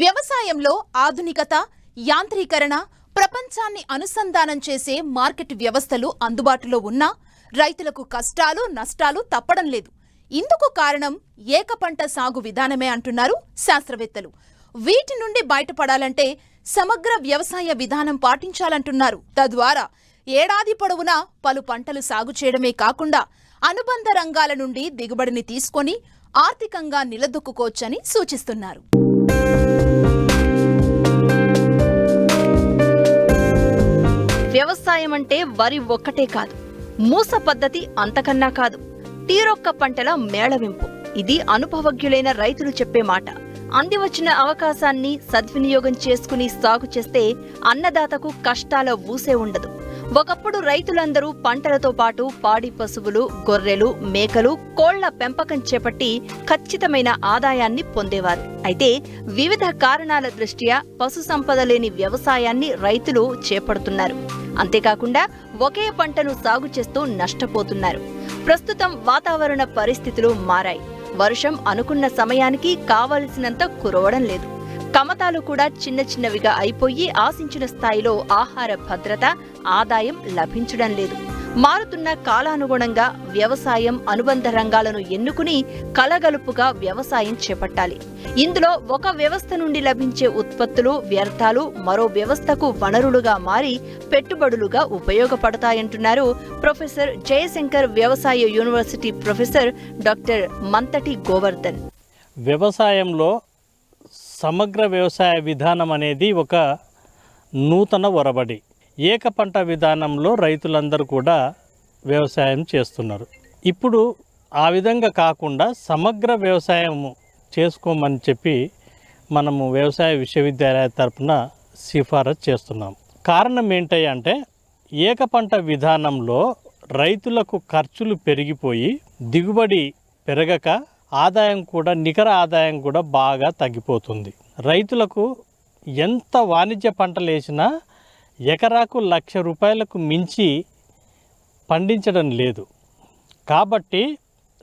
వ్యవసాయంలో ఆధునికత యాంత్రీకరణ ప్రపంచాన్ని అనుసంధానం చేసే మార్కెట్ వ్యవస్థలు అందుబాటులో ఉన్నా రైతులకు కష్టాలు నష్టాలు తప్పడం లేదు. ఇందుకు కారణం ఏకపంట సాగు విధానమే అంటున్నారు శాస్త్రవేత్తలు. వీటి నుండి బయటపడాలంటే సమగ్ర వ్యవసాయ విధానం పాటించాలంటున్నారు. తద్వారా ఏడాది పొడవునా పలు పంటలు సాగు చేయడమే కాకుండా అనుబంధ రంగాల నుండి దిగుబడిని తీసుకొని ఆర్థికంగా నిలదొక్కుకోవచ్చని సూచిస్తున్నారు. వ్యవసాయం అంటే వరి ఒక్కటే కాదు మూస పద్ధతి అంతకన్నా కాదు. తీరొక్క పంటల మేళవింపు. ఇది అనుభవజ్ఞులైన రైతులు చెప్పే మాట. అందివచ్చిన అవకాశాన్ని సద్వినియోగం చేసుకుని సాగు చేస్తే అన్నదాతకు కష్టాల ఊసే ఉండదు. ఒకప్పుడు రైతులందరూ పంటలతో పాటు పాడి పశువులు గొర్రెలు మేకలు కోళ్ళ పెంపకం చేపట్టి ఖచ్చితమైన ఆదాయాన్ని పొందేవారు. అయితే వివిధ కారణాల దృష్ట్యా పశు సంపద లేని వ్యవసాయాన్ని రైతులు చేపడుతున్నారు. అంతేకాకుండా ఒకే పంటను సాగు చేస్తూ నష్టపోతున్నారు. ప్రస్తుతం వాతావరణ పరిస్థితులు మారాయి. వర్షం అనుకున్న సమయానికి కావలసినంత కురవడం లేదు. కమతాలు కూడా చిన్న చిన్నవిగా అయిపోయి ఆశించిన స్థాయిలో ఆహార భద్రత ఆదాయం లభించడం లేదు. మారుతున్న కాలానుగుణంగా వ్యవసాయం అనుబంధ రంగాలను ఎన్నుకుని కలగలుపుగా వ్యవసాయం చేపట్టాలి. ఇందులో ఒక వ్యవస్థ నుండి లభించే ఉత్పత్తులు వ్యర్థాలు మరో వ్యవస్థకు వనరులుగా మారి పెట్టుబడులుగా ఉపయోగపడతాయంటున్నారు ప్రొఫెసర్ జయశంకర్ వ్యవసాయ university professor doctor Manthati Govardhan. వ్యవసాయంలో సమగ్ర వ్యవసాయ విధానం అనేది ఒక నూతన ఒరబడి. ఏక పంట విధానంలో రైతులందరూ కూడా వ్యవసాయం చేస్తున్నారు. ఇప్పుడు ఆ విధంగా కాకుండా సమగ్ర వ్యవసాయము చేసుకోమని చెప్పి మనము వ్యవసాయ విశ్వవిద్యాలయ తరపున సిఫారసు చేస్తున్నాం. కారణం ఏంటంటే ఏక పంట విధానంలో రైతులకు ఖర్చులు పెరిగిపోయి దిగుబడి పెరగక ఆదాయం కూడా నికర ఆదాయం కూడా బాగా తగ్గిపోతుంది. రైతులకు ఎంత వాణిజ్య పంటలు వేసినా ఎకరాకు లక్ష రూపాయలకు మించి పండించడం లేదు. కాబట్టి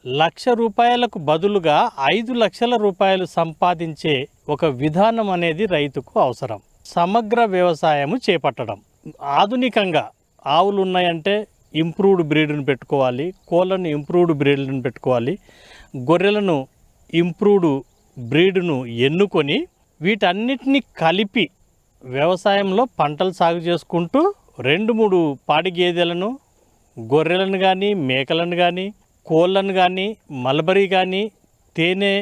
లక్ష రూపాయలకు బదులుగా ఐదు లక్షల రూపాయలు సంపాదించే ఒక విధానం అనేది రైతుకు అవసరం. సమగ్ర వ్యవసాయము చేపట్టడం. ఆధునికంగా ఆవులు ఉన్నాయంటే ఇంప్రూవ్డ్ బ్రీడ్ని పెట్టుకోవాలి కోళ్ళను ఇంప్రూవ్డ్ బ్రీడ్లను పెట్టుకోవాలి గొర్రెలను ఇంప్రూవ్డ్ బ్రీడ్ను ఎన్నుకొని వీటన్నిటిని కలిపి వ్యవసాయంలో పంటలు సాగు చేసుకుంటూ రెండు మూడు పాడి గేదెలను గొర్రెలను కానీ మేకలను కానీ కోళ్ళను కానీ మల్బరీ కానీ తేనె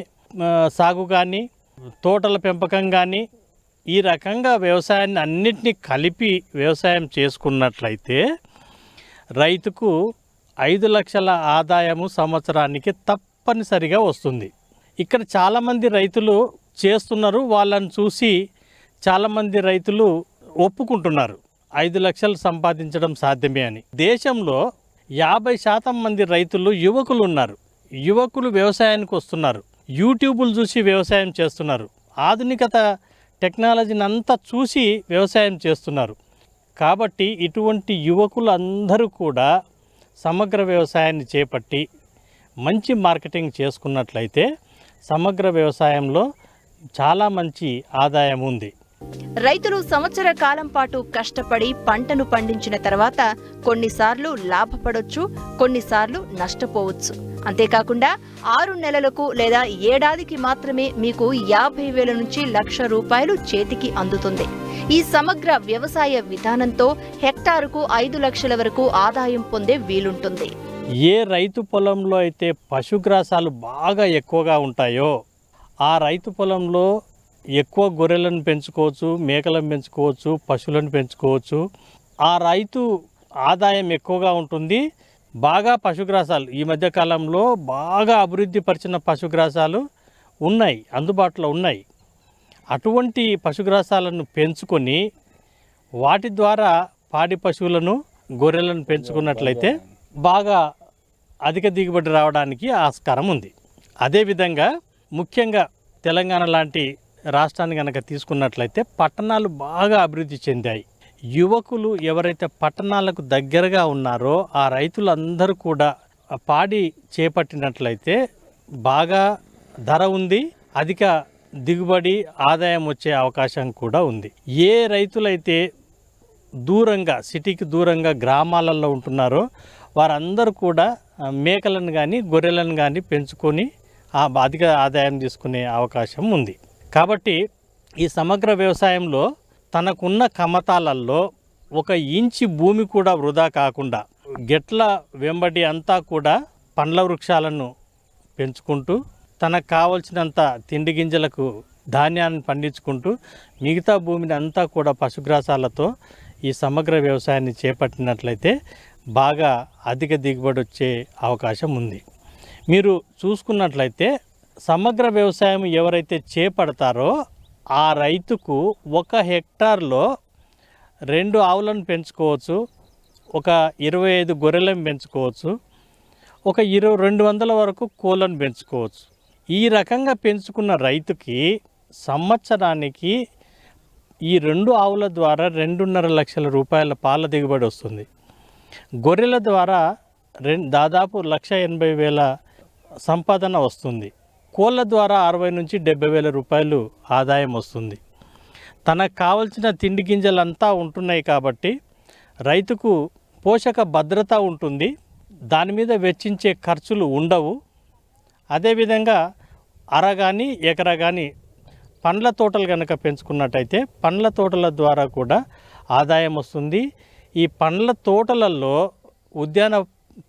సాగు కానీ తోటల పెంపకం కానీ ఈ రకంగా వ్యవసాయాన్ని అన్నిటినీ కలిపి వ్యవసాయం చేసుకున్నట్లయితే రైతుకు ఐదు లక్షల ఆదాయము సంవత్సరానికి తప్పనిసరిగా వస్తుంది. ఇక్కడ చాలామంది రైతులు చేస్తున్నారు. వాళ్ళని చూసి చాలామంది రైతులు ఒప్పుకుంటున్నారు. ఐదు లక్షలు సంపాదించడం సాధ్యమే అని. దేశంలో యాభై శాతం మంది రైతులు యువకులు ఉన్నారు యువకులు వ్యవసాయానికి వస్తున్నారు. యూట్యూబులు చూసి వ్యవసాయం చేస్తున్నారు. ఆధునికత టెక్నాలజీని అంతా చూసి వ్యవసాయం చేస్తున్నారు. కాబట్టి ఇటువంటి యువకులు అందరూ కూడా సమగ్ర వ్యవసాయాన్ని చేపట్టి మంచి మార్కెటింగ్ చేసుకున్నట్లయితే సమగ్ర వ్యవసాయంలో చాలా మంచి ఆదాయం ఉంది. రైతులు సంవత్సర కాలం పాటు కష్టపడి పంటను పండించిన తర్వాత కొన్నిసార్లు లాభపడొచ్చు కొన్నిసార్లు నష్టపోవచ్చు. అంతేకాకుండా ఆరు నెలలకు లేదా ఏడాదికి మాత్రమే మీకు యాభై వేల నుంచి లక్ష రూపాయలు చేతికి అందుతుంది. ఈ సమగ్ర వ్యవసాయ విధానంతో హెక్టారుకు ఐదు లక్షల వరకు ఆదాయం పొందే వీలుంటుంది. ఏ రైతు పొలంలో అయితే పశుగ్రాసాలు బాగా ఎక్కువగా ఉంటాయో ఆ రైతు పొలంలో ఎక్కువ గొర్రెలను పెంచుకోవచ్చు మేకలను పెంచుకోవచ్చు పశువులను పెంచుకోవచ్చు. ఆ రైతు ఆదాయం ఎక్కువగా ఉంటుంది. బాగా పశుగ్రాసాలు ఈ మధ్య కాలంలో బాగా అభివృద్ధి పరిచిన పశుగ్రాసాలు ఉన్నాయి అందుబాటులో ఉన్నాయి. అటువంటి పశుగ్రాసాలను పెంచుకొని వాటి ద్వారా పాడి పశువులను గొర్రెలను పెంచుకున్నట్లయితే బాగా అధిక దిగుబడి రావడానికి ఆస్కారం ఉంది. అదేవిధంగా ముఖ్యంగా తెలంగాణ లాంటి రాష్ట్రాన్ని కనుక తీసుకున్నట్లయితే పట్టణాలు బాగా అభివృద్ధి చెందాయి. యువకులు ఎవరైతే పట్టణాలకు దగ్గరగా ఉన్నారో ఆ రైతులందరూ కూడా పాడి చేపట్టినట్లయితే బాగా ధర ఉంది అధిక దిగుబడి ఆదాయం వచ్చే అవకాశం కూడా ఉంది. ఏ రైతులైతే దూరంగా సిటీకి దూరంగా గ్రామాలలో ఉంటున్నారో వారందరూ కూడా మేకలను కానీ గొర్రెలను కానీ పెంచుకొని అధిక ఆదాయం తీసుకునే అవకాశం ఉంది. కాబట్టి ఈ సమగ్ర వ్యవసాయంలో తనకున్న కమతాలలో ఒక ఇంచి భూమి కూడా వృధా కాకుండా గెట్ల వెంబడి అంతా కూడా పండ్ల వృక్షాలను పెంచుకుంటూ తనకు కావలసినంత తిండి గింజలకు ధాన్యాన్ని పండించుకుంటూ మిగతా భూమిని అంతా కూడా పశుగ్రాసాలతో ఈ సమగ్ర వ్యవసాయాన్ని చేపట్టినట్లయితే బాగా అధిక దిగుబడి వచ్చే అవకాశం ఉంది. మీరు చూసుకున్నట్లయితే సమగ్ర వ్యవసాయం ఎవరైతే చేపడతారో ఆ రైతుకు ఒక హెక్టార్లో రెండు ఆవులను పెంచుకోవచ్చు ఒక ఇరవై ఐదు గొర్రెలను పెంచుకోవచ్చు ఒక ఇరవై రెండు వందల వరకు కోళ్ళను పెంచుకోవచ్చు. ఈ రకంగా పెంచుకున్న రైతుకి సంవత్సరానికి ఈ రెండు ఆవుల ద్వారా రెండున్నర లక్షల రూపాయల పాల దిగుబడి వస్తుంది. గొర్రెల ద్వారా రెండు దాదాపు లక్ష ఎనభై వేల సంపాదన వస్తుంది. కోళ్ళ ద్వారా అరవై నుంచి డెబ్బై వేల రూపాయలు ఆదాయం వస్తుంది. తనకు కావలసిన తిండి గింజలంతా ఉంటున్నాయి కాబట్టి రైతుకు పోషక భద్రత ఉంటుంది. దాని మీద వెచ్చించే ఖర్చులు ఉండవు. అదేవిధంగా అర కానీ ఎకరా కానీ పండ్ల తోటలు కనుక పెంచుకున్నట్టయితే పండ్ల తోటల ద్వారా కూడా ఆదాయం వస్తుంది. ఈ పండ్ల తోటలలో ఉద్యాన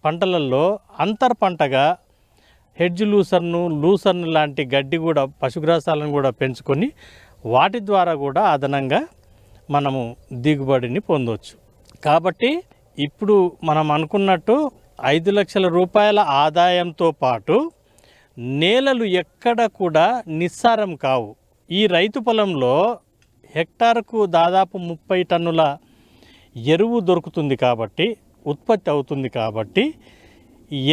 పంటలలో అంతర్ పంటగా హెడ్జ్ లూసర్ను లూసర్ను లాంటి గడ్డి కూడా పశుగ్రాసాలను కూడా పెంచుకొని వాటి ద్వారా కూడా అదనంగా మనము దిగుబడిని పొందవచ్చు కాబట్టి ఇప్పుడు మనం అనుకున్నట్టు ఐదు లక్షల రూపాయల ఆదాయంతో పాటు నేలలు ఎక్కడ కూడా నిస్సారం కావు. ఈ రైతు పొలంలో హెక్టార్కు దాదాపు ముప్పై టన్నుల ఎరువు దొరుకుతుంది కాబట్టి ఉత్పత్తి అవుతుంది కాబట్టి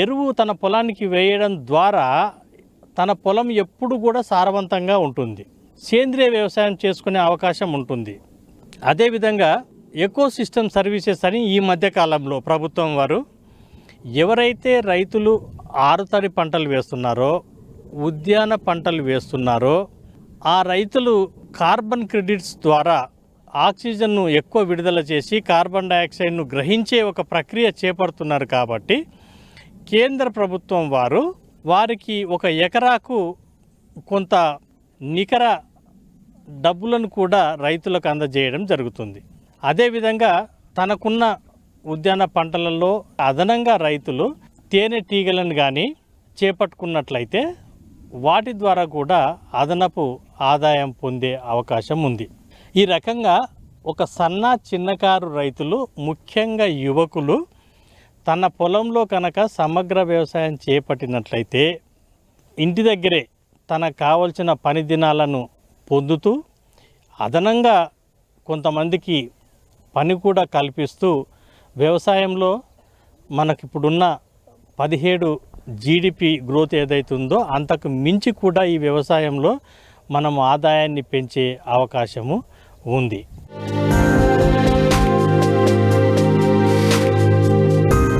ఎరువు తన పొలానికి వేయడం ద్వారా తన పొలం ఎప్పుడు కూడా సారవంతంగా ఉంటుంది. సేంద్రియ వ్యవసాయం చేసుకునే అవకాశం ఉంటుంది. అదేవిధంగా ఎకో సిస్టమ్ సర్వీసెస్ అని ఈ మధ్యకాలంలో ప్రభుత్వం వారు ఎవరైతే రైతులు ఆరుతడి పంటలు వేస్తున్నారో ఉద్యాన పంటలు వేస్తున్నారో ఆ రైతులు కార్బన్ క్రెడిట్స్ ద్వారా ఆక్సిజన్ను ఎక్కువ విడుదల చేసి కార్బన్ డయాక్సైడ్ను గ్రహించే ఒక ప్రక్రియ చేపడుతున్నారు కాబట్టి కేంద్ర ప్రభుత్వం వారు వారికి ఒక ఎకరాకు కొంత నికర డబ్బులను కూడా రైతులకు అందజేయడం జరుగుతుంది. అదేవిధంగా తనకున్న ఉద్యాన పంటలలో అదనంగా రైతులు తేనె తీగలను కానీ చేపట్టుకున్నట్లయితే వాటి ద్వారా కూడా అదనపు ఆదాయం పొందే అవకాశం ఉంది. ఈ రకంగా ఒక సన్న చిన్నకారు రైతులు ముఖ్యంగా యువకులు తన పొలంలో కనుక సమగ్ర వ్యవసాయం చేపట్టినట్లయితే ఇంటి దగ్గరే తనకు కావలసిన పని దినాలను పొందుతూ అదనంగా కొంతమందికి పని కూడా కల్పిస్తూ వ్యవసాయంలో మనకిప్పుడున్న పదిహేడు జీడిపి గ్రోత్ ఏదైతుందో అంతకు మించి కూడా ఈ వ్యవసాయంలో మనం ఆదాయాన్ని పెంచే అవకాశము ఉంది.